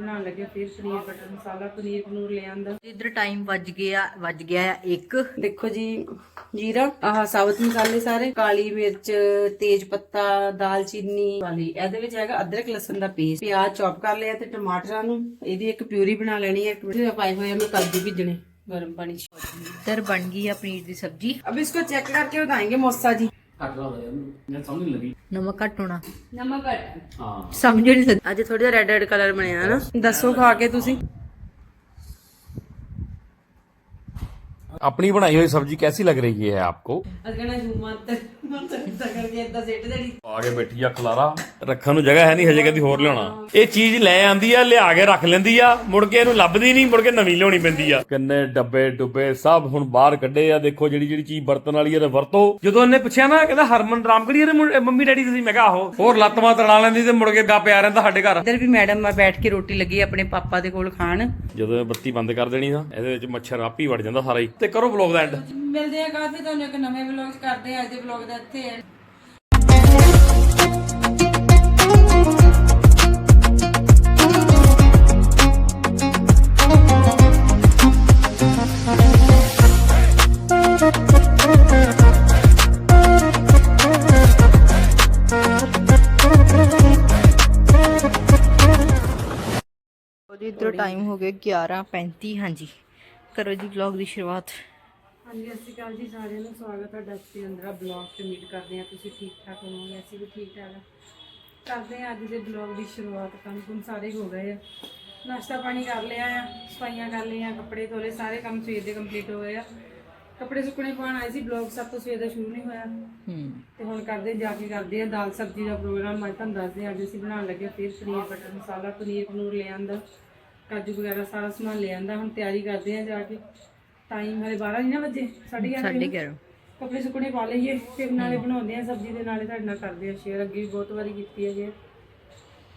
ਬਣਾਉਣ ਲੱਗੇ ਫਿਰ ਪਨੀਰ ਬਟਰ ਮਸਾਲਾ ਪਨੀਰ ਪਨੂਰ ਲੈ ਆਂਦਾ। ਇਧਰ ਟਾਈਮ ਵੱਜ ਗਿਆ ਵੱਜ ਗਿਆ ਇੱਕ। ਦੇਖੋ ਜੀ ਜੀਰਾ ਆਹ ਸਾਬਤ ਮਸਾਲੇ ਸਾਰੇ ਕਾਲੀ ਮਿਰਚ ਤੇਜ ਪੱਤਾ ਦਾਲਚੀਨੀ ਵਾਲੀ ਇਹਦੇ ਵਿੱਚ ਹੈਗਾ ਅਦਰਕ ਲਸਣ ਦਾ ਪੇਸਟ ਪਿਆਜ਼ ਚੌਪ ਕਰ ਲਿਆ ਤੇ ਟਮਾਟਰਾਂ ਨੂੰ ਇਹਦੀ ਇੱਕ ਪਿਊਰੀ ਬਣਾ ਲੈਣੀ ਹੈ। ਟਮਾਟਰ ਪਾਏ ਹੋਏ ਮੈਂ ਕੱਦੂ ਭਿੱਜਣੇ। ਗਰਮ ਪਾਣੀ ਚ। ਇਧਰ ਬਣ ਗਈ ਆ ਪਨੀਰ ਦੀ ਸਬਜੀ। ਅਬ ਇਸਕੋ ਚੈੱਕ ਕਰਕੇ ਬਤਾएंगे ਮੋਸਾ ਜੀ। ਘੱਟ ਲਾ ਦੇ ਮੈਂ ਸਮਝ ਨਹੀਂ ਲੱਗੀ। ਨਮਕ ਘੱਟ ਹੋਣਾ। ਨਮਕ ਘੱਟ। ਹਾਂ। ਸਮਝ ਨਹੀਂ ਲੱਗੀ। ਅੱਜ ਥੋੜਾ ਜਿਹਾ ਰੈੱਡ ਰੈੱਡ ਕਲਰ ਬਣਿਆ ਨਾ। ਦੱਸੋ ਖਾ ਕੇ ਤੁਸੀਂ। अपनी बनाई हुई सब्जी कैसी लग रही है आपको ਅਗਣਾ ਜੂਮਾ ਤੇ ਮਤ ਕਰਕੇ ਇਦਾਂ ਸਿੱਟ ਦੇਣੀ ਆ ਕੇ ਬੈਠੀ ਆ ਖਲਾਰਾ ਰੱਖਣ ਨੂੰ ਜਗ੍ਹਾ ਹੈ ਨਹੀਂ ਹਜੇ ਕਦੀ ਹੋਰ ਲਿਆਉਣਾ ਇਹ ਚੀਜ਼ ਲੈ ਆਂਦੀ ਆ ਲਿਆ ਕੇ ਰੱਖ ਲੈਂਦੀ ਆ ਮੁੜ ਕੇ ਇਹਨੂੰ ਲੱਭਦੀ ਨਹੀਂ ਮੁੜ ਕੇ ਨਵੀਂ ਲਿਆਉਣੀ ਪੈਂਦੀ ਆ ਕਿੰਨੇ ਡੱਬੇ ਡੁੱਬੇ ਸਭ ਹੁਣ ਬਾਹਰ ਕੱਢੇ ਆ ਦੇਖੋ ਜਿਹੜੀ ਜਿਹੜੀ ਚੀਜ਼ ਵਰਤਣ ਵਾਲੀ ਆ ਤੇ ਵਰਤੋ ਜਦੋਂ ਇਹਨੇ ਪੁੱਛਿਆ ਨਾ ਕਹਿੰਦਾ ਹਰਮਨ ਰਾਮਗੜੀ ਇਹਦੇ ਮੁੰ- ਮੰਮੀ ਡੈਡੀ ਤੁਸੀਂ ਮੈਂ ਕਿਹਾ ਆਹੋ ਹੋਰ ਲੱਤਵਾਂ ਤੜਾ ਲੈਂਦੀ ਤੇ ਮੁੜ ਕੇ ਗਾ ਪਿਆ ਰਹਿੰਦਾ ਸਾਡੇ ਘਰ ਇੱਧਰ ਵੀ ਮੈਡਮ ਆ ਬੈਠ ਕੇ ਰੋਟੀ ਲੱਗੀ ਆਪਣੇ ਪਾਪਾ ਦੇ ਕੋਲ ਖਾਣ ਜਦੋਂ ਇਹ ਬੱਤੀ ਬੰਦ ਕਰ ਦੇਣੀ ਨਾ ਇਹਦੇ ਵਿੱਚ ਮੱਛਰ ਆਪੀ ਵੜ ਜਾਂਦਾ ਸਾਰਾ ਹੀ ਤੇ ਕਰੋ ਵਲੌਗ ਦਾ ਐਂਡ ਮਿਲਦੇ ਆ ਕਾਫੀ ਤੁਹਾਨੂੰ ਇੱਕ ਨਵੇਂ ਵਲੌਗ ਕਰਦੇ ਆ ਅੱਜ ਦੇ ਵਲੌਗ ਦਾ ਇੱਥੇ end। ਉਹਦੀ ਇਧਰ ਟਾਈਮ ਹੋ ਗਿਆ 11:35 ਹਾਂਜੀ ਕਰੋ ਜੀ ਵਲੌਗ ਦੀ ਸ਼ੁਰੂਆਤ। ਹਾਂਜੀ ਸਤਿ ਸ਼੍ਰੀ ਅਕਾਲ ਜੀ ਸਾਰਿਆਂ ਨੂੰ। ਸਵਾਗਤ ਹੈ ਡਸਟ ਦੇ ਅੰਦਰ। ਬਲੌਗ ਤੇ ਉਮੀਦ ਕਰਦੇ ਹਾਂ। ਤੁਸੀਂ ਠੀਕ ਠਾਕ ਹੋਵੋਗੇ? ਅਸੀਂ ਵੀ ਠੀਕ ਠਾਕ ਹਾਂ। ਕਰਦੇ ਹਾਂ ਅੱਜ ਦੇ ਬਲੌਗ ਦੀ ਸ਼ੁਰੂਆਤ। ਕੰਮ ਕੁਮ ਸਾਰੇ ਹੋ ਗਏ ਆ। ਨਾਸ਼ਤਾ ਪਾਣੀ ਕਰ ਲਿਆ ਆ। ਸਫਾਈਆਂ ਕਰ ਲਈਆਂ ਕੱਪੜੇ ਧੋਲੇ ਸਾਰੇ ਕੰਮ ਸਵੇਰ ਦੇ ਕੰਪਲੀਟ ਹੋ ਗਏ ਆ। ਕੱਪੜੇ ਸੁੱਕਣੇ ਪਾਉਣ ਆਏ ਸੀ। ਬਲੌਗ ਸਭ ਤੋਂ ਸਵੇਰ ਦਾ ਸ਼ੁਰੂ ਨਹੀਂ ਹੋਇਆ। ਹੂੰ। ਤੇ ਹੁਣ ਕਰਦੇ ਜਾ ਕੇ ਕਰਦੇ ਆ ਦਾਲ ਸਬਜ਼ੀ ਦਾ ਪ੍ਰੋਗਰਾਮ ਅੱਜ ਤੁਹਾਨੂੰ ਦੱਸਦੇ ਹਾਂ। ਅੱਜ ਅਸੀਂ ਬਣਾਉਣ ਲੱਗੇ ਫਿਰ ਪਨੀਰ ਬਟਰ ਮਸਾਲਾ। ਪਨੀਰ ਪਨੂਰ ਲੈ ਆਂਦਾ। ਕਾਜੂ ਵਗੈਰਾ ਸਾਰਾ ਸਮਾਨ ਲੈ ਆਂਦਾ ਹੁਣ ਤਿਆਰੀ ਕਰਦੇ ਆ ਜਾ ਕੇ। ਟਾਈਮ ਹਲੇ 12 ਨਹੀਂ ਨਾ ਵਜੇ 11:30 ਸਾਡੇ ਘਰ ਕੱਪੜੇ ਸੁੱਕਣੇ ਪਾ ਲਈਏ ਫਿਰ ਨਾਲੇ ਬਣਾਉਂਦੇ ਆ ਸਬਜ਼ੀ ਦੇ ਨਾਲੇ ਤੁਹਾਡੇ ਨਾਲ ਕਰਦੇ ਆ ਸ਼ੇਅਰ ਅੱਗੇ ਵੀ ਬਹੁਤ ਵਾਰੀ ਕੀਤੀ ਹੈ ਜੀ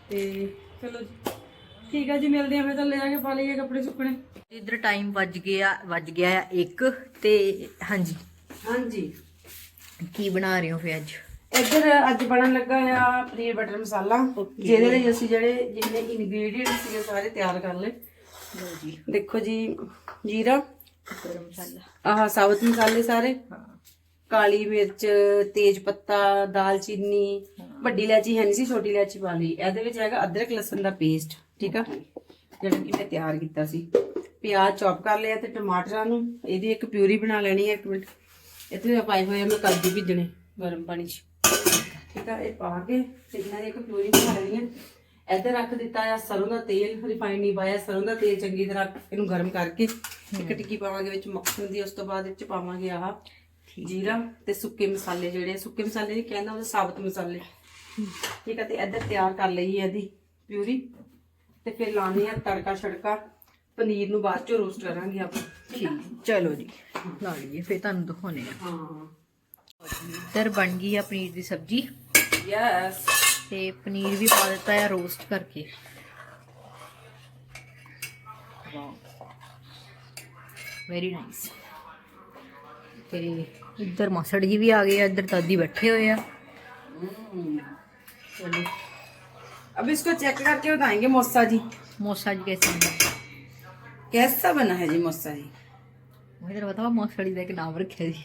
ਤੇ ਚਲੋ ਜੀ ਠੀਕ ਆ ਜੀ ਮਿਲਦੇ ਆ ਫਿਰ ਤਾਂ ਲੈ ਜਾ ਕੇ ਪਾ ਲਈਏ ਕੱਪੜੇ ਸੁੱਕਣੇ। ਇਧਰ ਟਾਈਮ ਵੱਜ ਗਿਆ ਵੱਜ ਗਿਆ ਆ 1 ਤੇ ਹਾਂਜੀ। ਹਾਂਜੀ। ਕੀ ਬਣਾ ਰਹੇ ਹੋ ਫੇ ਅੱਜ? ਇੱਧਰ ਅੱਜ ਬਣਨ ਲੱਗਾ ਆ ਪਨੀਰ ਬਟਰ ਮਸਾਲਾ ਜਿਹਦੇ ਲਈ ਅਸੀਂ ਜਿਹੜੇ ਜਿੰਨੇ ਇਨਗਰੀਡੀਅੰਟ ਸੀਗੇ ਸਾਰੇ ਤਿਆਰ ਕਰ ਲਏ। ਜੀ। ਦੇਖੋ ਜੀ ਜੀਰਾ ਗਰਮ ਮਸਾਲਾ। ਆਹ ਸਾਬਤ ਮਸਾਲੇ ਸਾਰੇ ਕਾਲੀ ਮਿਰਚ ਤੇਜ ਪੱਤਾ ਦਾਲਚੀਨੀ ਵੱਡੀ ਇਲਾਚੀ ਹੈ ਨਹੀਂ ਸੀ ਛੋਟੀ ਇਲਾਚੀ ਪਾ ਲਈ। ਇਹਦੇ ਵਿੱਚ ਹੈਗਾ ਅਦਰਕ ਲਸਣ ਦਾ ਪੇਸਟ ਠੀਕ ਆ? ਜਿਹੜਾ ਕਿ ਮੈਂ ਤਿਆਰ ਕੀਤਾ ਸੀ। ਪਿਆਜ਼ ਚੌਪ ਕਰ ਲਿਆ ਤੇ ਟਮਾਟਰਾਂ ਨੂੰ ਇਹਦੀ ਇੱਕ ਪਿਊਰੀ ਬਣਾ ਲੈਣੀ ਹੈ ਇੱਕ ਮਿੰਟ। ਇੱਥੇ ਪਾਏ ਹੋਏ ਆ ਮੈਂ ਕਾਜੂ ਭਿੱਜਣੇ ਗਰਮ ਪਾਣੀ 'ਚ। ਠੀਕ ਆ ਇਹ ਪਾ ਕੇ ਤੇ ਇਹਨਾਂ ਦੀ ਇੱਕ ਪਿਊਰੀ ਬਣਾ ਲੈਣੀ ਹੈ ਇੱਧਰ ਰੱਖ ਦਿੱਤਾ ਆ ਸਰੋਂ ਦਾ ਤੇਲ ਰਿਫਾਈਂਡ ਨਹੀਂ ਪਾਇਆ ਸਰੋਂ ਦਾ ਤੇਲ ਚੰਗੀ ਤਰ੍ਹਾਂ ਇਹਨੂੰ ਗਰਮ ਕਰਕੇ ਇੱਕ ਟਿੱਕੀ ਪਾਵਾਂਗੇ ਵਿੱਚ ਮੱਖਣ ਦੀ ਉਸ ਤੋਂ ਬਾਅਦ ਵਿੱਚ ਪਾਵਾਂਗੇ ਆਹ ਜੀਰਾ ਤੇ ਸੁੱਕੇ ਮਸਾਲੇ ਜਿਹੜੇ ਸੁੱਕੇ ਮਸਾਲੇ ਨਹੀਂ ਕਹਿੰਦਾ ਉਹ ਸਾਬਤ ਮਸਾਲੇ। ਠੀਕ ਹੈ ਤੇ ਇੱਧਰ ਤਿਆਰ ਕਰ ਲਈ ਹੈ ਇਹਦੀ ਪਿਊਰੀ। ਤੇ ਫਿਰ ਲਾਣੀ ਆ ਤੜਕਾ ਛੜਕਾ ਪਨੀਰ ਨੂੰ ਬਾਅਦ ਚੋਂ ਰੋਸਟ ਕਰਾਂਗੇ ਆਪਾਂ। ਠੀਕ ਚਲੋ ਜੀ ਲਾ ਲਈਏ ਫੇ ਤੁਹਾਨੂੰ ਦਿਖਾਉਣੇ ਆ। ਹਾਂ। ਇਧਰ ਬਣ ਗਈ ਆ ਪਨੀਰ ਦੀ ਸਬਜ਼ੀ ਯੈਸ ਤੇ ਪਨੀਰ ਵੀ ਪਾ ਦਿੱਤਾ ਆ ਰੋਸਟ ਕਰਕੇ ਵਾਓ ਵੈਰੀ ਨਾਈਸ ਤੇ ਇੱਧਰ ਮਾਸੜ ਜੀ ਵੀ ਆ ਗਏ ਆ ਇੱਧਰ ਦਾਦੀ ਬੈਠੇ ਹੋਏ ਆ ਚਲੋ अब इसको चेक करके बताएंगे मौसा जी ਮੋਸਾ ਜੀ कैसे हैं कैसा बना है जी मौसा जी ਉਹ ਇਧਰ ਬਤਾਓ ਮੋਸਾ ਜੀ ਦਾ ਇੱਕ ਨਾਮ ਰੱਖਿਆ ਜੀ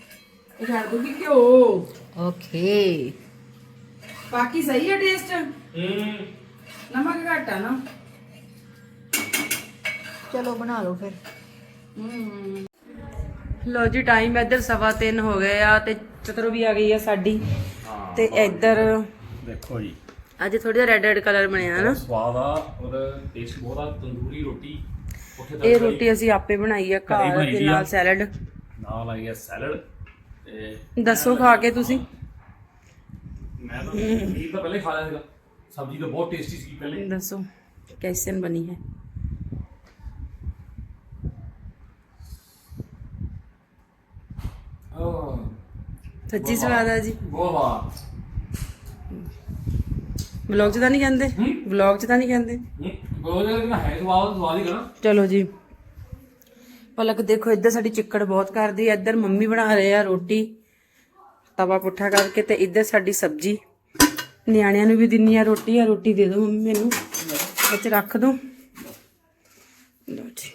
ਇਹ ਛੱਡ ਦੂਗੀ ਘਿਓ। ਓਕੇ। ਬਾਕੀ ਸਹੀ ਹੈ ਟੇਸਟ ਹੂੰ। ਨਮਕ ਘੱਟ ਆ ਨਾ। ਚਲੋ ਬਣਾ ਲਓ ਫਿਰ। ਲੋ ਜੀ ਟਾਈਮ ਇੱਧਰ ਸਵਾ ਤਿੰਨ ਹੋ ਗਏ ਆ ਤੇ ਚਤਰੋ ਵੀ ਆ ਗਈ ਆ ਸਾਡੀ। ਤੇ ਇੱਧਰ ਦੇਖੋ ਜੀ। ਅੱਜ ਥੋੜਾ ਜਿਹਾ ਰੈੱਡ ਰੈੱਡ ਕਲਰ ਬਣਿਆ ਹੈ ਨਾ ਸਵਾਦ ਆ ਔਰ ਟੇਸਟ ਬਹੁਤ ਆ ਤੰਦੂਰੀ ਰੋਟੀ ਉੱਥੇ ਇਹ ਰੋਟੀ ਅਸੀਂ ਆਪੇ ਬਣਾਈ ਆ ਘਰ ਦੇ ਆ। ਨਾਲ ਸੈਲਡ ਨਾਲ ਆਈ ਹੈ ਸੈਲਡ ਦੱਸੋ ਖਾ ਕੇ ਤੁਸੀਂ। ਮੈਂ ਤਾਂ ਇਹ ਤਾਂ ਪਹਿਲੇ ਖਾ ਲਿਆ ਸੀਗਾ। ਸਬਜ਼ੀ ਤਾਂ ਬਹੁਤ ਟੇਸਟੀ ਸੀ ਪਹਿਲੇ ਦੱਸੋ ਕੈਸਨ ਬਣੀ ਹੈ। ਆਹ, ਸੱਚੀ ਸਵਾਦ ਆ ਜੀ। ਬਹੁਤ ਵਾਹ ਵਲੌਗ 'ਚ ਤਾਂ ਨਹੀਂ ਕਹਿੰਦੇ? ਹੂੰ। ਵਲੌਗ 'ਚ ਤਾਂ ਨਹੀਂ ਕਹਿੰਦੇ? ਬਹੁਤ ਜ਼ਿਆਦਾ ਹੈ ਸਵਾਦ ਸਵਾਦ ਹੀ ਕਰਾਂ ਚਲੋ ਜੀ। ਪਲਕ ਦੇਖੋ, ਇੱਧਰ ਸਾਡੀ ਚਿੱਕੜ ਬਹੁਤ ਕਰਦੀ ਹੈ ਇੱਧਰ ਮੰਮੀ ਬਣਾ ਰਹੇ ਆ ਰੋਟੀ, ਤਵਾ ਪੁੱਠਾ ਕਰਕੇ ਤੇ ਇੱਧਰ ਸਾਡੀ ਸਬਜ਼ੀ। ਨਿਆਣਿਆਂ ਨੂੰ ਵੀ ਦਿੰਨੀ ਆ ਰੋਟੀ ਆ ਰੋਟੀ ਦੇ ਦਿਓ ਮੰਮੀ ਮੈਨੂੰ, ਵਿੱਚ ਰੱਖ ਦੋ। ਲਓ ਜੀ।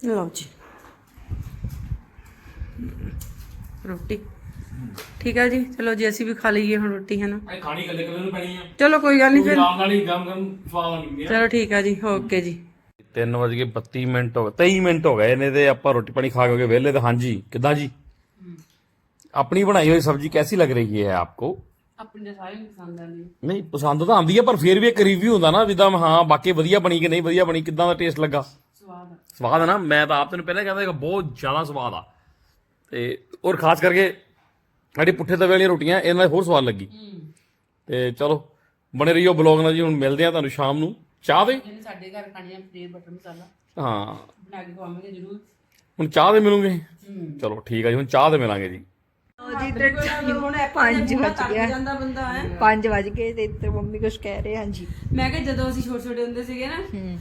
ਲਓ ਜੀ। ਰੋਟੀ। ਠੀਕ ਹੈ ਜੀ। ਚਲੋ ਜੀ ਅਸੀਂ ਵੀ ਖਾ ਲਈਏ ਹੁਣ ਰੋਟੀ ਹੈ ਨਾ? ਇਹ ਖਾਣੀ ਕੱਲੇ ਕੱਲੇ ਨੂੰ ਪੈਣੀ ਆ। ਚਲੋ ਕੋਈ ਗੱਲ ਨਹੀਂ ਫਿਰ। ਨਾਲ ਨਾਲ ਹੀ ਗਮ ਗਮ ਨਹੀਂ ਚਲੋ ਠੀਕ ਆ ਜੀ ਓਕੇ ਜੀ। 3 ਵਜ ਕੇ 32 ਮਿੰਟ ਹੋ ਗਏ 23 ਮਿੰਟ ਹੋ ਗਏ। ਨੇ ਤੇ ਆਪਾਂ ਰੋਟੀ ਪਾਣੀ ਖਾ ਕੇ ਹੋ ਗਏ ਵਿਹਲੇ ਤੇ। ਹਾਂਜੀ ਕਿੱਦਾਂ ਜੀ? ਆਪਣੀ ਬਣਾਈ ਹੋਈ ਸਬਜ਼ੀ ਕੈਸੀ ਲੱਗ ਰਹੀ ਹੈ ਆਪਕੋ? ਆਪਣੇ ਸਾਰੇ ਪਸੰਦ ਆਉਂਦੀ ਨਹੀਂ ਪਸੰਦ ਤਾਂ ਆਉਂਦੀ ਹੈ ਪਰ ਫਿਰ ਵੀ ਇੱਕ ਰਿਵਿਊ ਹੁੰਦਾ ਨਾ ਜਿੱਦਾਂ ਹਾਂ ਬਾਕੀ ਵਧੀਆ ਬਣੀ ਕਿ ਨਹੀਂ ਵਧੀਆ ਬਣੀ ਕਿੱਦਾਂ ਦਾ ਟੇਸਟ ਲੱਗਾ? ਸਵਾਦ ਸਵਾਦ ਹੈ ਨਾ? ਮੈਂ ਤਾਂ ਆਪ ਤੈਨੂੰ ਪਹਿਲਾਂ ਕਹਿੰਦਾ ਕਿ ਬਹੁਤ ਜ਼ਿਆਦਾ ਸਵਾਦ ਆ। ਤੇ ਔਰ ਖਾਸ ਕਰਕੇ ਸਾਡੀ ਪੁੱਠੇ ਤਵੇ ਵਾਲੀਆਂ ਰੋਟੀਆਂ ਇਹਨਾਂ ਨਾਲ ਹੋਰ ਸਵਾਦ ਲੱਗੀ। ਤੇ ਚਲੋ ਬਣੇ ਰਹੀਓ ਬਲੌਗ ਨਾਲ ਜੀ ਹੁਣ ਮਿਲਦੇ ਆ ਤੁਹਾਨੂੰ ਸ਼ਾਮ ਨੂੰ। ਚਾਹ ਦੇ? ਇਹਨੇ ਸਾਡੇ ਘਰ ਖਾਣੀਆਂ ਪਨੀਰ ਬਟਰ ਮਸਾਲਾ। ਹਾਂ। ਬਣਾ ਕੇ ਖਵਾਵਾਂਗੇ ਜ਼ਰੂਰ। ਹੁਣ ਚਾਹ ਦੇ ਮਿਲੂਗੇ? ਚਲੋ ਠੀਕ ਆ ਜੀ ਹੁਣ ਚਾਹ ਦੇ ਮਿਲਾਂਗੇ ਜੀ। ਜੀ ਤੇ ਹੁਣ ਪੰਜ ਵੱਜ ਗਿਆ। ਜਾਂਦਾ ਬੰਦਾ ਹੈ। 5 ਵਜ ਗਏ ਤੇ ਇੱਧਰ ਮੰਮੀ ਕੁਝ ਕਹਿ ਰਹੇ ਹਾਂਜੀ। ਮੈਂ ਕਿਹਾ ਜਦੋਂ ਅਸੀਂ ਛੋਟੇ ਛੋਟੇ ਹੁੰਦੇ ਸੀਗੇ ਨਾ ਹੂੰ।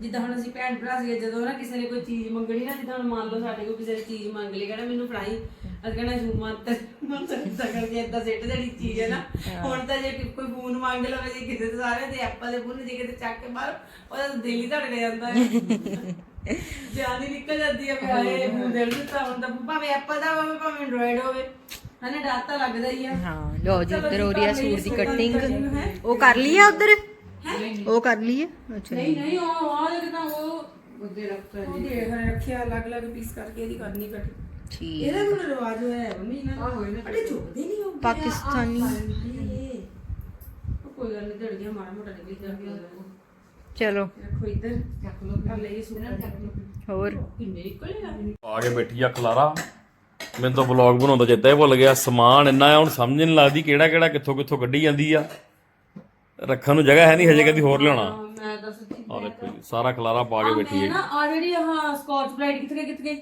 ਜਿੱਦਾਂ ਹੁਣ ਅਸੀਂ ਭੈਣ ਭਰਾ ਸੀਗੇ ਜਦੋਂ ਨਾ ਕਿਸੇ ਨੇ ਕੋਈ ਚੀਜ਼ ਮੰਗਣੀ ਨਾ ਜਿੱਦਾਂ ਹੁਣ ਮੰਨ ਲਓ ਸਾਡੇ ਕੋਲ ਕਿਸੇ ਨੇ ਚੀਜ਼ ਮੰਗ ਲਈ ਕਹਿੰਦਾ ਮੈਨੂੰ ਫੜਾਈ। ਅਸੀਂ ਕਹਿੰਦਾ ਝੂਮਾ ਤੇ ਮੰਤਰ ਕਰਕੇ ਏਦਾਂ ਸਿੱਟ ਦੇਣੀ ਚੀਜ਼ ਹੈ ਨਾ। ਹੁਣ ਤਾਂ ਜੇ ਕੋਈ ਫੋਨ ਮੰਗ ਲਵੇ ਜੇ ਕਿਸੇ ਦੇ ਸਾਰੇ ਤੇ ਐਪਲ ਦੇ ਫੋਨ ਜੇ ਕਿਤੇ ਚੱਕ ਕੇ ਬਾਹਰ ਉਹਦਾ ਤਾਂ ਦਿਲ ਹੀ ਧੜਕ ਜਾਂਦਾ ਹੈ। ਜਾਨ ਹੀ ਨਿਕਲ ਜਾਂਦੀ ਹੈ ਹਾਏ ਫੋਨ ਦੇ ਦਿੱਤਾ ਤਾਂ ਭਾਵੇਂ ਐਪਲ ਦਾ ਹੋਵੇ ਭਾਵੇਂ ਐਂਡਰੋਇਡ ਹੋਵੇ ਹਨੇ ਡਰ ਤਾਂ ਲੱਗਦਾ ਹੀ ਆ ਹਾਂ ਲੋ ਜੀ ਉੱਧਰ ਹੋ ਰਹੀ ਹੈ ਸੂਟ ਦੀ ਕਟਿੰਗ। ਉਹ ਕਰ ਲਈ ਆ ਉੱਧਰ? ਉਹ ਕਰ ਲਈ ਹੈ? ਅੱਛਾ। ਨਹੀਂ ਨਹੀਂ ਉਹ ਆ ਦੇਖਦਾ ਉਹ ਉਹਦੇ ਰੱਖਿਆ ਜੀ। ਦੇਖ ਰੱਖਿਆ ਅਲੱਗ ਅਲੱਗ ਪੀਸ ਕਰਕੇ ਇਹਦੀ ਕਰਨੀ ਕੱਟ ਠੀਕ। ਇਹਦਾ ਹੁਣ ਰਿਵਾਜ ਹੋਇਆ ਹੈ ਮੰਮੀ ਇਹਨਾਂ ਦਾ ਅੜੇ ਚੁੱਕਦੇ ਨਹੀਂ ਉਹ ਪਾਕਿਸਤਾਨੀ। ਹਾਏ। ਉਹ ਕੋਈ ਗੱਲ ਨਹੀਂ ਝੜ ਗਿਆ ਮਾੜਾ ਮੋਟਾ ਨਿਕਲ ਗਿਆ। ਚਲੋ। ਰੱਖੋ ਇੱਧਰ। ਚੱਕ ਲਓ ਕਰ ਲਈ ਸੂਟ ਚੱਕ ਲਓ ਹੋਰ। ਕਿੰਨੇ ਨਿਕਲੇ ਆ। ਆ ਕੇ ਬੈਠੀ ਆ ਖਲਾਰਾ। ਮੈਨੂੰ ਤਾਂ ਵਲੌਗ ਬਣਾਉਂਦਾ ਜਿੱਦਾਂ ਹੀ ਭੁੱਲ ਗਿਆ। ਸਮਾਨ ਇੰਨਾ ਆ ਹੁਣ ਸਮਝ ਨਹੀਂ ਲੱਗਦੀ ਕਿਹੜਾ ਕਿਹੜਾ ਕਿੱਥੋਂ ਕਿੱਥੋਂ ਕੱਢੀ ਜਾਂਦੀ ਆ। ਰੱਖਣ ਨੂੰ ਜਗ੍ਹਾ ਹੈ ਨਹੀਂ ਹਜੇ ਕਦੀ ਹੋਰ ਲਿਆਉਣਾ। ਮੈਂ ਤਾਂ ਸੱਚੀ ਆ ਦੇਖੋ ਜੀ ਸਾਰਾ ਖਲਾਰਾ ਪਾ ਕੇ ਬੈਠੀ ਹੈ। ਨਾ ਆ ਜਿਹੜੀ ਆਹ ਸਕਾਚ ਬ੍ਰਾਈਟ ਕਿੱਥੇ ਗਈ ਕਿੱਥੇ ਗਈ?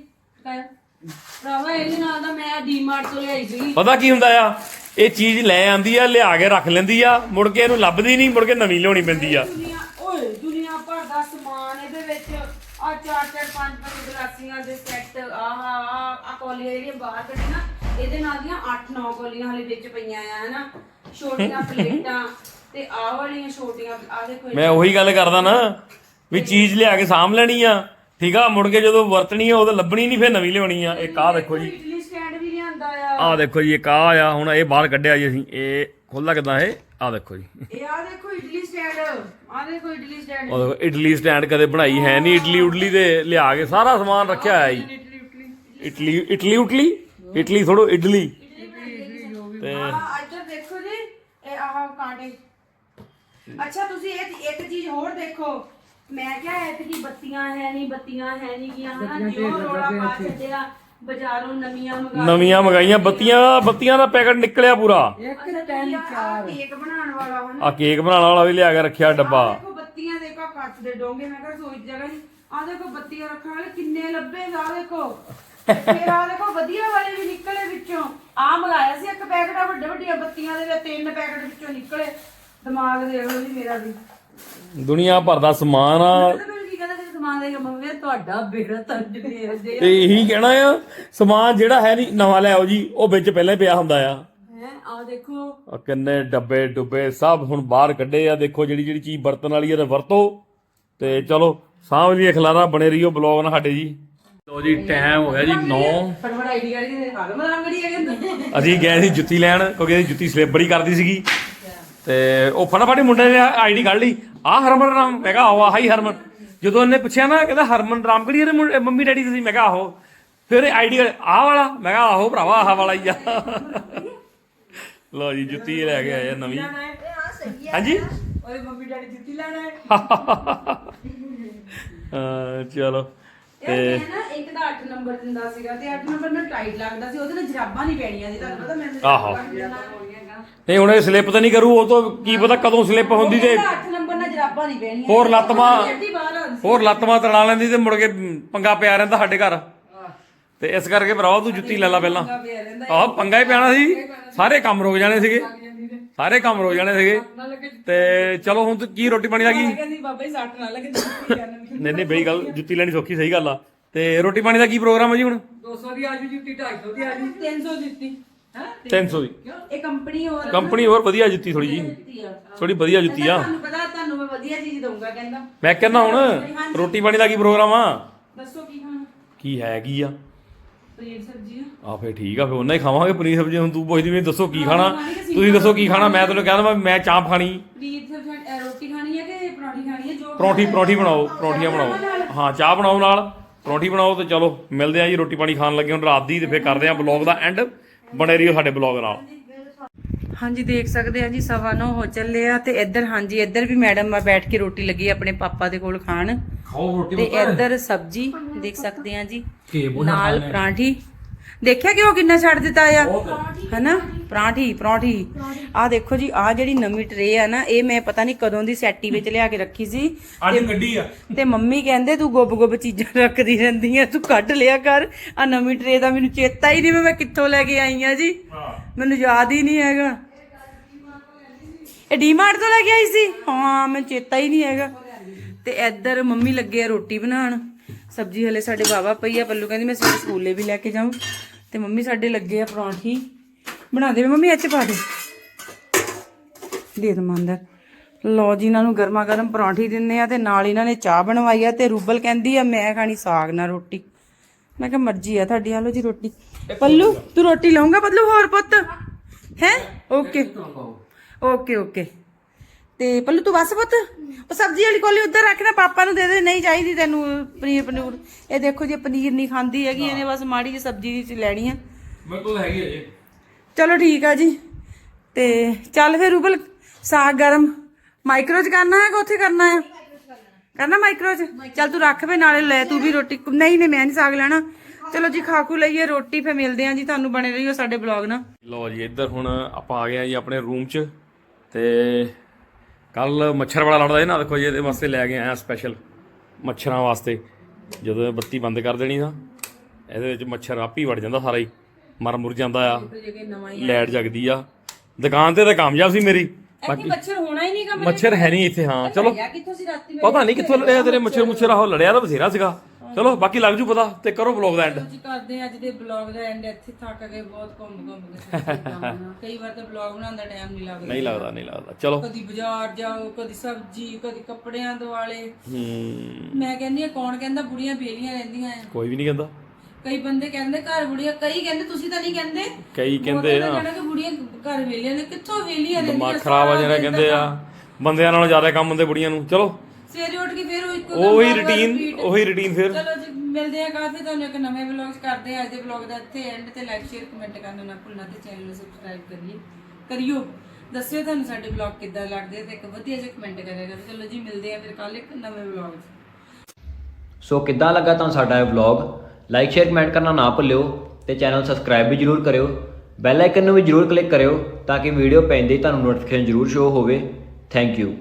ਕਾਇਆ ਭਰਾਵਾ ਇਹਦੇ ਨਾਲ ਦਾ ਮੈਂ ਡੀਮਾਰਟ ਤੋਂ ਲਿਆਈ ਸੀਗੀ ਪਤਾ ਕੀ ਹੁੰਦਾ ਆ? ਇਹ ਚੀਜ਼ ਲੈ ਆਂਦੀ ਆ ਲਿਆ ਕੇ ਰੱਖ ਲੈਂਦੀ ਆ ਮੁੜ ਕੇ ਇਹਨੂੰ ਲੱਭਦੀ ਨਹੀਂ ਮੁੜ ਕੇ ਨਵੀਂ ਲਿਆਉਣੀ ਪੈਂਦੀ ਆ। ਦੁਨੀਆ ਓਏ ਦੁਨੀਆ ਭਰ ਦਾ ਸਮਾਨ ਇਹਦੇ ਵਿੱਚ। ਆ ਚਾਰ ਚਾਰ ਪੰਜ ਪੰਜ ਗਲਾਸੀਆਂ ਦੇ ਸੈੱਟ ਆਹ ਆਹ ਆ ਕੋਲੀਆਂ ਜਿਹੜੀਆਂ ਬਾਹਰ ਕੱਢੀ ਨਾ ਇਹਦੇ ਨਾਲ ਦੀਆਂ 8-9 ਕੋਲੀਆਂ ਹਲੇ ਵਿੱਚ ਪਈਆਂ ਆ ਹਨਾ? ਛੋਟੀਆਂ ਪਲੇਟਾਂ ਤੇ ਆਹ ਵਾਲੀਆਂ ਛੋਟੀਆਂ ਆ ਦੇਖੋ ਮੈਂ ਉਹੀ ਗੱਲ ਕਰਦਾ ਨਾ ਵੀ ਚੀਜ਼ ਲਿਆ ਕੇ ਸਾਂਭ ਲੈਣੀ ਆ। ਠੀਕ ਆ ਮੁੜ ਕੇ ਜਦੋਂ ਵਰਤਣੀ ਆ ਉਦੋਂ ਲੱਭਣੀ ਨਹੀਂ ਫਿਰ ਨਵੀਂ ਲਿਆਉਣੀ ਆ। ਇੱਕ ਆਹ ਦੇਖੋ ਜੀ। ਇਡਲੀ ਸਟੈਂਡ ਵੀ ਲਿਆਂਦਾ ਆ। ਆਹ ਦੇਖੋ ਜੀ ਇੱਕ ਆਹ ਆ ਹੁਣ ਇਹ ਬਾਹਰ ਕੱਢਿਆ ਜੀ ਅਸੀਂ। ਇਹ ਖੁੱਲ੍ਹਾ ਕਿਦਾਂ ਇਹ? ਆਹ ਦੇਖੋ ਜੀ। ਇਹ ਆ ਦੇਖੋ ਇਡਲੀ ਸਟੈਂਡ ਆ ਦੇਖੋ ਇਡਲੀ ਸਟੈਂਡ ਉਹ ਦੇਖੋ ਇਡਲੀ ਸਟੈਂਡ ਕਦੇ ਬਣਾਈ ਹੈ ਨਹੀਂ ਇਡਲੀ ਉਡਲੀ ਦੇ ਲਿਆ ਕੇ ਸਾਰਾ ਸਮਾਨ ਰੱਖਿਆ ਹੋਇਆ ਜੀ। ਇਟਲੀ ਇਟਲੀ ਉਟਲੀ ਇਟਲੀ ਥੋੜੋ ਇਡਲੀ ਤੇ ਆ ਇੱਧਰ ਦੇਖੋ ਜੀ ਇਹ ਆਹ ਕਾਂਟੇ। ਅੱਛਾ ਤੁਸੀਂ ਇਹ ਇੱਕ ਚੀਜ਼ ਹੋਰ ਦੇਖੋ। ਮੈਂ ਕਿਹਾ ਐਤਕੀ ਬੱਤੀਆਂ ਹੈ ਨਹੀਂ ਬੱਤੀਆਂ ਹੈ ਨਹੀਂ ਗਿਆ ਹਨਾ ਕਿਉਂ ਰੋਲਾ ਪਾ ਛੱਡਿਆ ਬਾਜ਼ਾਰੋਂ ਨਵੀਆਂ ਮੰਗਾ ਨਵੀਆਂ ਮੰਗਾਈਆਂ ਬੱਤੀਆਂ ਬੱਤੀਆਂ ਦਾ ਪੈਕਟ ਨਿਕਲਿਆ ਪੂਰਾ। ਇੱਕ ਤਿੰਨ ਚਾਰ। ਕੇਕ ਬਣਾਉਣ ਵਾਲਾ ਹਨਾ ਆ ਕੇਕ ਬਣਾਉਣ ਵਾਲਾ ਵੀ ਲਿਆ ਕੇ ਰੱਖਿਆ ਡੱਬਾ। ਦੇਖੋ ਬੱਤੀਆਂ ਦੇਖੋ ਕੱਚ ਦੇ ਡੋਂਗੇ ਮੈਂ ਕਿਹਾ ਸੋਈ ਜਗ੍ਹਾ ਨਹੀਂ ਆ ਦੇਖੋ ਬੱਤੀਆਂ ਰੱਖਣ ਵਾਲੇ ਕਿੰਨੇ ਲੱਭੇ ਆ ਦੇਖੋ। ਫਿਰ ਆ ਦੇਖੋ ਵਧੀਆ ਵਾਲੇ ਵੀ ਨਿਕਲੇ ਵਿੱਚੋਂ। ਆ ਮੰਗਾਇਆ ਸੀ ਇੱਕ ਪੈਕਟ ਆ ਵੱਡੇ ਵੱਡੀਆਂ ਬੱਤੀਆਂ ਦੇ ਵਿੱਚ ਤਿੰਨ ਪੈਕਟ ਵਿੱਚੋਂ ਨਿਕਲੇ। ਦਿਮਾਗ ਦੇਖ ਲਓ ਜੀ ਮੇਰਾ ਵੀ। ਦੁਨੀਆ ਭਰ ਦਾ ਸਮਾਨ ਆ। ਪਤਾ ਮੈਨੂੰ ਕੀ ਕਹਿੰਦਾ ਕਿ ਸਮਾਨ ਦੇ ਮੰਮੀ ਤੁਹਾਡਾ ਬੇੜਾ ਤੰਜ ਨੇ ਜੇ ਤੇ ਇਹੀ ਕਹਿਣਾ ਆ ਸਮਾਨ ਜਿਹੜਾ ਹੈ ਨਹੀਂ ਨਵਾਂ ਲੈ ਆਓ ਜੀ ਉਹ ਵਿੱਚ ਪਹਿਲਾਂ ਹੀ ਪਿਆ ਹੁੰਦਾ ਆ। ਹੈ ਆ ਦੇਖੋ। ਆ ਕਿੰਨੇ ਡੱਬੇ ਡੁੱਬੇ ਸਭ ਹੁਣ ਬਾਹਰ ਕੱਢੇ ਆ। ਦੇਖੋ ਜਿਹੜੀ ਜਿਹੜੀ ਚੀਜ਼ ਵਰਤਣ ਵਾਲੀ ਆ ਤੇ ਵਰਤੋ। ਤੇ ਚਲੋ ਸਾਂਭ ਲਈ ਖਲਾਰਾ ਬਣੇ ਰਹੀਓ ਬਲੌਗ ਨਾਲ ਸਾਡੇ ਜੀ। ਲੋ ਜੀ ਟਾਈਮ ਹੋ ਗਿਆ ਜੀ 9 ਫਟਫਟ ਆਈਡੀ ਕਾਰਡ ਦੀ ਹਾਲ ਮਰਾਂਗੜੀ ਹੈ ਕਹਿੰਦਾ ਅਸੀਂ ਗਏ ਸੀ ਜੁੱਤੀ ਲੈਣ ਕਿਉਂਕਿ ਇਹਦੀ ਜੁੱਤੀ ਸਲਿੱਪ ਬੜੀ ਕਰਦੀ ਸੀਗੀ। ਤੇ ਉਹ ਫਟਾਫਟ ਹੀ ਮੁੰਡੇ ਨੇ ਆਈਡੀ ਕੱਢ ਲਈ। ਆ ਹਰਮਨ ਰਾਮ। ਮੈਂ ਕਿਹਾ ਆਹੋ ਆਹ ਹੀ ਹਰਮਨ। ਜਦੋਂ ਉਹਨੇ ਪੁੱਛਿਆ ਨਾ ਕਹਿੰਦਾ ਹਰਮਨ ਰਾਮ ਕਿਹੜੀ ਇਹਦੇ ਮੰਮੀ ਡੈਡੀ ਤੁਸੀਂ ਮੈਂ ਕਿਹਾ ਆਹੋ। ਫਿਰ ਆਈਡੀ ਆਹ ਵਾਲਾ? ਮੈਂ ਕਿਹਾ ਆਹੋ ਭਰਾਵਾ ਆਹ ਵਾਲਾ ਹੀ ਆ। ਲੋ ਜੀ ਜੁੱਤੀ ਲੈ ਕੇ ਆਏ ਆ ਨਵੀਂ। ਹਾਂਜੀ? ਓਏ ਮੰਮੀ ਡੈਡੀ ਜੁੱਤੀ ਲੈਣਾ ਹੈ ਹਾਂ, ਚਲੋ। ਤੇ ਇਹ ਨਾ ਇੱਕ ਦਾ 8 ਨੰਬਰ ਦਿੰਦਾ ਸੀਗਾ ਤੇ 8 ਨੰਬਰ ਨਾਲ ਟਾਈਟ ਲੱਗਦਾ ਸੀ ਉਹਦੇ ਨਾਲ ਜਰਾਬਾਂ ਨਹੀਂ ਪੈਣੀਆਂ ਸੀ ਤੁਹਾਨੂੰ ਪਤਾ ਮੈਨੂੰ ਆਹੋ। ਨਹੀਂ ਹੁਣ ਇਹ ਸਲਿੱਪ ਤਾਂ ਨਹੀਂ ਕਰੂ ਉਹ ਤੋਂ ਕੀ ਪਤਾ ਕਦੋਂ ਸਲਿੱਪ ਹੁੰਦੀ ਤੇ 8 ਨੰਬਰ ਨਾਲ ਜਰਾਬਾਂ ਨਹੀਂ ਪੈਣੀਆਂ ਹੋਰ ਲੱਤ ਮਾਂ ਅੱਡੀ ਬਾਹਰ ਆਉਂਦੀ ਹੋਰ ਲੱਤ ਮਾਂ ਤੜਾ ਲੈਂਦੀ ਤੇ ਮੁੜ ਕੇ ਪੰਗਾ ਪਿਆ ਰਹਿੰਦਾ ਸਾਡੇ ਘਰ। ਤੇ ਇਸ ਕਰਕੇ ਭਰਾਵਾ ਤੂੰ ਜੁੱਤੀ ਲੈ ਲੈ ਪਹਿਲਾਂ। ਆਹ ਪੰਗਾ ਹੀ ਪੈਣਾ ਸੀ। ਸਾਰੇ ਕੰਮ ਰੁਕ ਜਾਣੇ ਸੀਗੇ। ਸਾਰੇ ਕੰਮ ਰੁਕ ਜਾਣੇ ਸੀਗੇ। ਤੇ ਚਲੋ ਹੁਣ ਤੂੰ ਕੀ ਰੋਟੀ ਪਾਣੀ ਦਾ ਕੀ? ਕਹਿੰਦੀ ਬਾਬਾ ਜੀ ਸੱਟ ਨਾ ਲੱਗੇ ਜੁੱਤੀ ਲੈਣ ਨਹੀਂ ਨਹੀਂ ਬਈ ਗੱਲ ਜੁੱਤੀ ਲੈਣੀ ਸੌਖੀ ਸਹੀ ਗੱਲ ਆ। ਤੇ ਰੋਟੀ ਪਾਣੀ ਦਾ ਕੀ ਪ੍ਰੋਗਰਾਮ ਹੈ ਜੀ ਹੁਣ? 200 ਦੀ ਆਜੂ ਜੁੱਤੀ 250 ਦੀ ਆਜੂ 300 ਦਿੱਤੀ ਹਾਂ? 300 ਦੀ। ਇਹ ਕੰਪਨੀ ਹੋਰ ਕੰਪਨੀ ਹੋਰ ਵਧੀਆ ਜੁੱਤੀ ਥੋੜੀ ਜੀ ਥੋੜੀ ਵਧੀਆ ਜੁੱਤੀ ਆ। ਤੁਹਾਨੂੰ ਪਤਾ ਤੁਹਾਨੂੰ ਮੈਂ ਵਧੀਆ ਚੀਜ਼ ਦਊਂਗਾ ਕਹਿੰਦਾ। ਮੈਂ ਕਹਿੰਦਾ ਹੁਣ ਰੋਟੀ ਪਾਣੀ ਦਾ ਕੀ ਪ੍ਰੋਗਰਾਮ ਆ? ਦੱਸੋ ਕੀ ਖਾਣਾ? ਕੀ ਹੈ ਕੀ ਆ? ਪਨੀਰ ਸਬਜ਼ੀ ਆ। ਫੇ ਠੀਕ ਆ ਫੇ ਉਹਨਾਂ ਹੀ ਖਾਵਾਂਗੇ ਪਨੀਰ ਸਬਜ਼ੀ। ਹੁਣ ਤੂੰ ਪੁੱਛਦੀ ਮੈਨੂੰ ਦੱਸੋ ਕੀ ਖਾਣਾ ਤੁਸੀਂ ਦੱਸੋ ਕੀ ਖਾਣਾ? ਮੈਂ ਤੈਨੂੰ ਕਹਿੰਦਾ ਮੈਂ- ਮੈਂ ਚਾਂਪ ਖਾਣੀ। ਪਨੀਰ ਸਬਜ਼ੀ ਰੋਟੀ ਖਾਣੀ ਹੈ ਕਿ ਪਰੌਂਠੀ ਖਾਣੀ ਹੈ ਜੋ ਪਰੌਂਠੀ ਪਰੌਂਠੀ ਬਣਾਓ ਪਰੌਂਠੀਆਂ ਬਣਾਓ ਹਾਂ ਚਾਹ ਬਣਾਓ ਨਾਲ ਪਰੌਂਠੀ ਬਣਾਓ ਤੇ ਚਲੋ ਮਿਲਦੇ ਆ ਜੀ ਰੋਟੀ ਪਾਣੀ ਖਾਣ ਲੱਗੇ ਹੁਣ ਰਾਤ ਦੀ ਤੇ ਫੇਰ ਕਰਦੇ ਆ ਬਲੌਗ ਦਾ ਐਂਡ ਬਣੇ ਰਹੀਓ ਸਾਡੇ ਬਲੌਗ ਨਾਲ। ਹਾਂਜੀ ਦੇਖ ਸਕਦੇ ਆ ਜੀ ਸਵਾ ਨੌ ਹੋ ਚੱਲੇ ਆ ਤੇ ਇੱਧਰ ਹਾਂਜੀ ਇੱਧਰ ਵੀ ਮੈਡਮ ਆ ਬੈਠ ਕੇ ਰੋਟੀ ਲੱਗੀ ਆਪਣੇ ਪਾਪਾ ਦੇ ਕੋਲ ਖਾਣ। ਖਾਓ ਰੋਟੀ ਤੇ ਇੱਧਰ ਸਬਜ਼ੀ ਦੇਖ ਸਕਦੇ ਆ ਜੀ ਨਾਲ ਪਰਾਂਠੀ। ਦੇਖਿਆ ਕਿ ਉਹ ਕਿੰਨਾ ਛੱਡ ਦਿੱਤਾ ਆ? ਹਨਾ? ਪਰਾਂਠੀ ਪਰੌਂਠੀ। ਆ ਦੇਖੋ ਜੀ ਆ ਜਿਹੜੀ ਨਵੀਂ ਟਰੇ ਆ ਨਾ ਇਹ ਮੈਂ ਪਤਾ ਨਹੀਂ ਕਦੋਂ ਦੀ ਸੈਟੀ ਵਿੱਚ ਲਿਆ ਕੇ ਰੱਖੀ ਸੀ। ਅੱਜ ਗੱਡੀ ਆ। ਤੇ ਮੰਮੀ ਕਹਿੰਦੇ ਤੂੰ ਗੁੱਬ ਗੁੱਬ ਚੀਜ਼ਾਂ ਰੱਖਦੀ ਰਹਿੰਦੀ ਆ ਤੂੰ ਕੱਢ ਲਿਆ ਕਰ। ਆ ਨਵੀਂ ਟਰੇ ਦਾ ਮੈਨੂੰ ਚੇਤਾ ਹੀ ਨਹੀਂ ਮੈਂ ਕਿੱਥੋਂ ਲੈ ਕੇ ਆਈ ਆ ਜੀ। ਮੈਨੂੰ ਯਾਦ ਹੀ ਨਹੀਂ ਹੈਗਾ। ਇਹ ਡੀਮਾਰਟ ਤੋਂ ਲੈ ਕੇ ਆਈ ਸੀ? ਹਾਂ ਮੈਨੂੰ ਚੇਤਾ ਹੀ ਨਹੀਂ ਹੈਗਾ। ਤੇ ਇੱਧਰ ਮੰਮੀ ਲੱਗੇ ਆ ਰੋਟੀ ਬਣਾਉਣ। ਸਬਜ਼ੀ ਹਲੇ ਸਾਡੇ ਬਾਬਾ ਪਈ ਆ ਪੱਲੂ ਕਹਿੰਦੀ ਮੈਂ ਸਵੇਰੇ ਸਕੂਲੇ ਵੀ ਲੈ ਕੇ ਜਾਊਂ। ਤੇ ਮੰਮੀ ਸਾਡੇ ਲੱਗੇ ਆ ਪਰੌਂਠੀ। ਬਣਾ ਦੇ ਮੰਮੀ ਇੱਥੇ ਪਾ ਦੇ। ਦੇ ਦਮ ਅੰਦਰ। ਲਓ ਜੀ ਇਹਨਾਂ ਨੂੰ ਗਰਮਾ ਗਰਮ ਪਰੌਂਠੀ ਦਿੰਨੇ ਆ ਤੇ ਨਾਲ ਇਹਨਾਂ ਨੇ ਚਾਹ ਬਣਵਾਈ ਆ ਤੇ ਰੂਬਲ ਕਹਿੰਦੀ ਆ ਮੈਂ ਖਾਣੀ ਸਾਗ ਨਾਲ ਰੋਟੀ। ਮੈਂ ਕਿਹਾ ਮਰਜ਼ੀ ਆ ਤੁਹਾਡੀ ਆਲੋ ਜੀ ਰੋਟੀ। ਪੱਲੂ ਤੂੰ ਰੋਟੀ ਲਾਉਂਗਾ ਪੱਲੂ? ਹੋਰ ਪੁੱਤ? ਹੈ? ਓਕੇ। Okay okay. ਤੇ ਪੱਲੂ ਤੂੰ ਬਸ ਪੁੱਤ। ਉਹ ਸਬਜ਼ੀ ਵਾਲੀ ਕੋਲੀ ਉੱਧਰ ਰੱਖਣਾ ਪਾਪਾ ਨੂੰ ਦੇ ਦੇ ਨਹੀਂ ਚਾਹੀਦੀ ਤੈਨੂੰ ਪਨੀਰ ਪਨੂਰ। ਇਹ ਦੇਖੋ ਜੇ ਪਨੀਰ ਨਹੀਂ ਖਾਂਦੀ ਹੈਗੀ ਇਹਨੇ ਬਸ ਮਾੜੀ ਜਿਹੀ ਸਬਜ਼ੀ ਦੀ ਲੈਣੀ ਆ। ਮੇਰੇ ਕੋਲ ਹੈਗੀ ਅਜੇ ਚਲੋ ਠੀਕ ਆ ਜੀ। ਤੇ ਚੱਲ ਫਿਰ ਰੂਬਲ ਸਾਗ ਗਰਮ। ਮਾਈਕਰੋ ਚ ਕਰਨਾ ਹੈ ਕਿ ਉੱਥੇ ਕਰਨਾ ਹੈ? ਕਰਨਾ ਮਾਈਕਰੋ ਚ? ਚੱਲ ਤੂੰ ਰੱਖ ਵੇ ਨਾਲੇ ਲੈ ਤੂੰ ਵੀ ਰੋਟੀ। ਨਹੀਂ ਨਹੀਂ ਮੈਂ ਨਹੀਂ ਸਾਗ ਲੈਣਾ। ਚਲੋ ਜੀ ਖਾਕੂ ਲਈਏ ਰੋਟੀ ਫੇ ਮਿਲਦੇ ਆਂ ਜੀ ਤੁਹਾਨੂੰ ਬਣੇ ਰਹੀਓ ਸਾਡੇ ਬਲੌਗ ਨਾਲ। ਲਓ ਜੀ ਇੱਧਰ ਹੁਣ ਆਪਾਂ ਆ ਗਏ ਆ ਜੀ ਆਪਣੇ ਰੂਮ 'ਚ। ਤੇ ਕੱਲ ਮੱਛਰ ਬੜਾ ਲੜਦਾ ਸੀ ਨਾ ਦੇਖੋ ਜੀ ਇਹਦੇ ਵਾਸਤੇ ਲੈ ਕੇ ਆਇਆ ਸਪੈਸ਼ਲ ਮੱਛਰਾਂ ਵਾਸਤੇ। ਜਦੋਂ ਇਹ ਬੱਤੀ ਬੰਦ ਕਰ ਦੇਣੀ ਨਾ ਇਹਦੇ ਵਿੱਚ ਮੱਛਰ ਆਪ ਹੀ ਵੜ ਜਾਂਦਾ ਸਾਰਾ ਹੀ ਮਰ ਮੁਰ ਜਾਂਦਾ ਆ ਲਾਈਟ ਜਗਦੀ ਆ। ਦੁਕਾਨ ਤੇ ਤਾਂ ਕਾਮਯਾਬ ਸੀ ਮੇਰੀ ਬਾਕੀ ਮੱਛਰ ਹੋਣਾ ਹੀ ਨਹੀਂ ਕਮਰੇ ਮੱਛਰ ਹੈ ਨਹੀਂ ਇੱਥੇ ਹਾਂ ਚਲੋ। ਪਤਾ ਨਹੀਂ ਕਿੱਥੋਂ ਲੜਿਆ ਤੇਰੇ ਮੱਛਰ ਮੁੱਛਰ ਆਹੋ ਲੜਿਆ ਤਾਂ ਬਥੇਰਾ ਸੀਗਾ। ਚਲੋ ਬਾਕੀ ਲੱਗ ਜੂ ਪਤਾ ਤੇ ਕਰੋ ਬਲੌਗ ਦਾ ਐਂਡ ਜੀ ਕਰਦੇ ਹਾਂ ਅੱਜ ਦੇ ਬਲੌਗ ਦਾ ਐਂਡ ਇੱਥੇ ਥੱਕ ਗਏ ਬਹੁਤ ਘੁੰਮ ਘੁੰਮ ਕੇ ਸੱਚੀ ਕੰਮ ਨਾਲ। ਕਈ ਵਾਰ ਤਾਂ ਬਲੌਗ ਬਣਾਉਣ ਦਾ ਟਾਈਮ ਨਹੀਂ ਲੱਗਦਾ। ਨਹੀਂ ਲੱਗਦਾ ਨਹੀਂ ਲੱਗਦਾ। ਚਲੋ। ਕਦੀ ਬਾਜ਼ਾਰ ਜਾਓ ਕਦੀ ਸਬਜ਼ੀ ਕਦੀ ਕੱਪੜਿਆਂ ਦੁਆਲੇ। ਹੂੰ। ਮੈਂ ਕਹਿੰਦੀ ਆ ਕੌਣ ਕਹਿੰਦਾ ਬੁੜੀਆਂ ਬੇਲੀਆਂ ਰਹਿੰਦੀਆਂ ਆ ਕੋਈ ਵੀ ਨਹੀਂ ਕਹਿੰਦਾ। ਕਈ ਬੰਦੇ ਕਹਿੰਦੇ ਘਰ ਬੁੜੀਆਂ ਕਈ ਕਹਿੰਦੇ ਤੁਸੀਂ ਤਾਂ ਨਹੀਂ ਕਹਿੰਦੇ। ਕਈ ਕਹਿੰਦੇ ਆ। ਕਹਿੰਦਾ ਕਿ ਬੁੜੀਆਂ ਘਰ ਵੇਲੀਆਂ ਨੇ ਕਿੱਥੋਂ ਵੇਲੀਆਂ ਰਹਿੰਦੀਆਂ ਦਿਮਾਗ ਖਰਾਬ ਆ ਜਿਹੜਾ ਕਹਿੰਦੇ ਆ। ਬੰਦਿਆਂ ਨਾਲੋਂ ਜ਼ਿਆਦਾ ਕੰਮ ਹੁੰਦੇ ਬੁੜੀਆਂ ਨੂੰ। ਚਲੋ। ਸਵੇਰੇ ਉੱਠ ਕੇ ਫਿਰ ਉਹ ਇੱਕੋ ਉਹੀ ਦਮ ਬਾਰ-ਬਾਰ ਰੁਟੀਨ repeat। ਉਹੀ ਰੁਟੀਨ ਫਿਰ। ਚਲੋ ਜੀ ਮਿਲਦੇ ਆ ਕਾਫੀ ਤੁਹਾਨੂੰ ਇੱਕ ਨਵੇਂ ਵਲੌਗ ਕਰਦੇ ਆ ਅੱਜ ਦੇ ਵਲੌਗ ਦਾ ਇੱਥੇ ਐਂਡ ਤੇ ਲਾਈਕ ਸ਼ੇਅਰ ਕਮੈਂਟ ਕਰਨਾ ਨਾ ਭੁੱਲਣਾ ਤੇ ਚੈਨਲ ਨੂੰ ਸਬਸਕ੍ਰਾਈਬ ਕਰੀਏ। ਕਰਿਓ। ਦੱਸਿਓ ਤੁਹਾਨੂੰ ਸਾਡੇ ਵਲੌਗ ਕਿੱਦਾਂ ਲੱਗਦੇ ਤੇ ਇੱਕ ਵਧੀਆ ਜਿਹਾ ਕਮੈਂਟ ਕਰਿਆ ਕਰੋ। ਚਲੋ ਜੀ ਮਿਲਦੇ ਆ ਫਿਰ ਕੱਲ ਇੱਕ ਨਵੇਂ ਵਲੌਗ 'ਚ। ਸੋ ਕਿੱਦਾਂ ਲੱਗਾ ਤੁਹਾਨੂੰ ਸਾਡਾ ਇਹ ਵਲੌਗ ਲਾਈਕ ਸ਼ੇਅਰ ਕਮੈਂਟ ਕਰਨਾ ਨਾ ਭੁੱਲਿਓ ਤੇ ਚੈਨਲ ਸਬਸਕ੍ਰਾਈਬ ਵੀ ਜਰੂਰ ਕਰਿਓ। ਬੈਲ ਆਈਕਨ ਨੂੰ ਵੀ ਜਰੂਰ ਕਲਿੱਕ ਕਰਿਓ ਤਾਂ ਕਿ ਵੀਡੀਓ ਪੈਂਦੇ ਹੀ ਤੁਹਾਨੂੰ ਨੋਟੀਫਿਕੇਸ਼ਨ ਜਰੂਰ ਸ਼ੋ ਹੋਵੇ। Thank you